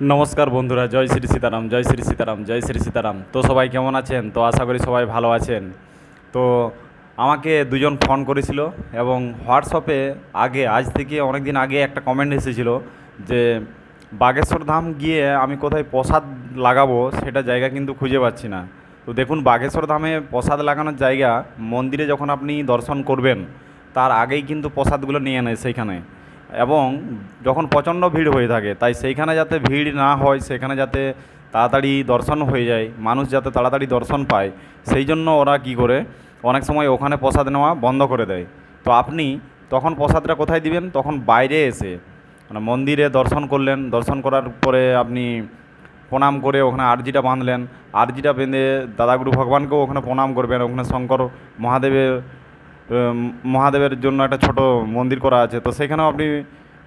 নমস্কার বন্ধুরা, জয় শ্রী সীতারাম, জয় শ্রী সীতারাম, জয় শ্রী সীতারাম। তো সবাই কেমন আছেন? তো আশা করি সবাই ভালো আছেন। তো আমাকে দুজন ফোন করেছিল এবং হোয়াটসঅ্যাপে আগে, আজ থেকে অনেক দিন আগে একটা কমেন্ট এসেছিল যে, বাগেশ্বর ধাম গিয়ে আমি কোথায় প্রসাদ লাগাবো সেটা জায়গা কিন্তু খুঁজে পাচ্ছি না। তো দেখুন, বাগেশ্বর ধামে প্রসাদ লাগানোর জায়গা মন্দিরে যখন আপনি দর্শন করবেন, তার আগেই কিন্তু প্রসাদগুলো নিয়ে নেয় সেইখানে। এবং যখন প্রচণ্ড ভিড় হয়ে থাকে, তাই সেইখানে যাতে ভিড় না হয়, সেখানে যাতে তাড়াতাড়ি দর্শন হয়ে যায়, মানুষ যাতে তাড়াতাড়ি দর্শন পায়, সেই জন্য ওরা কি করে, অনেক সময় ওখানে প্রসাদ নেওয়া বন্ধ করে দেয়। তো আপনি তখন প্রসাদটা কোথায় দিবেন? তখন বাইরে এসে মানে মন্দিরে দর্শন করলেন, দর্শন করার পরে আপনি প্রণাম করে ওখানে আরজিটা বাঁধলেন, আরজিটা বেঁধে দাদাগুরু ভগবানকেও ওখানে প্রণাম করবেন, ওখানে শঙ্কর মহাদেবের মহাদেবের জন্য একটা ছোট মন্দির করা আছে। তো সেখানেও আপনি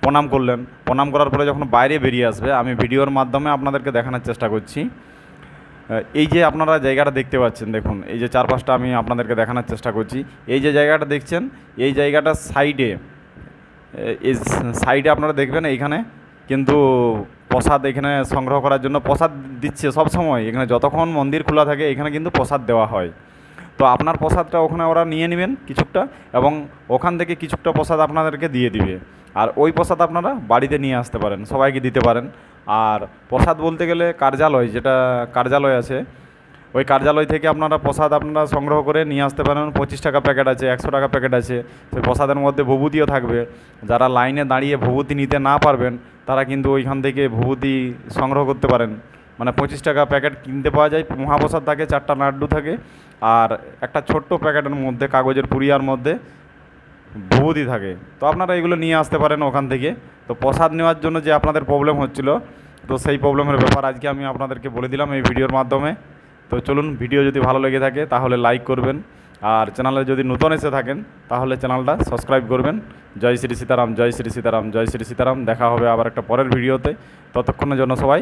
প্রণাম করলেন। প্রণাম করার পরে যখন বাইরে বেরিয়ে আসবে, আমি ভিডিওর মাধ্যমে আপনাদেরকে দেখানোর চেষ্টা করছি। এই যে আপনারা জায়গাটা দেখতে পাচ্ছেন, দেখুন, এই যে চারপাশটা আমি আপনাদেরকে দেখানোর চেষ্টা করছি। এই যে জায়গাটা দেখছেন, এই জায়গাটার সাইডে এই সাইডে আপনারা দেখবেন এইখানে কিন্তু প্রসাদ এখানে সংগ্রহ করার জন্য প্রসাদ দিচ্ছে সব সময় এখানে যতক্ষণ মন্দির খোলা থাকে, এখানে কিন্তু প্রসাদ দেওয়া হয়। তো আপনার প্রসাদটা ওখানে ওরা নিয়ে নেবেন কিছুটা এবং ওখান থেকে কিছুটা প্রসাদ আপনাদেরকে দিয়ে দিবে। আর ওই প্রসাদ আপনারা বাড়িতে নিয়ে আসতে পারেন, সবাইকে দিতে পারেন। আর প্রসাদ বলতে গেলে কার্যালয়, যেটা কার্যালয় আছে, ওই কার্যালয় থেকে আপনারা প্রসাদ আপনারা সংগ্রহ করে নিয়ে আসতে পারেন। পঁচিশ টাকা প্যাকেট আছে, একশো টাকা প্যাকেট আছে, সেই প্রসাদের মধ্যে ভভূতিও থাকবে। যারা লাইনে দাঁড়িয়ে ভভূতি নিতে না পারবেন, তারা কিন্তু ওইখান থেকে ভভূতি সংগ্রহ করতে পারেন। মানে পঁচিশ টাকা প্যাকেট কিনতে পাওয়া যায়। মহাপ্রসাদ থাকে, চারটা লাড্ডু থাকে আর একটা ছোট্ট প্যাকেটের মধ্যে, কাগজের পুরিয়ার মধ্যে ভভূতি থাকে। তো আপনারা এগুলো নিয়ে আসতে পারেন ওখান থেকে। তো প্রসাদ নেওয়ার জন্য যে আপনাদের প্রবলেম হচ্ছিল, তো সেই প্রবলেমের ব্যাপার আজকে আমি আপনাদেরকে বলে দিলাম এই ভিডিওর মাধ্যমে। তো চলুন ভিডিও যদি ভালো লেগে থাকে, তাহলে লাইক করবেন। আর চ্যানেলে যদি নতুন এসে থাকেন, তাহলে চ্যানেলটা সাবস্ক্রাইব করবেন। জয় শ্রী সীতারাম, জয় শ্রী সীতারাম, জয় শ্রী সীতারাম। দেখা হবে আবার একটা পরের ভিডিওতে। ততক্ষণের জন্য সবাই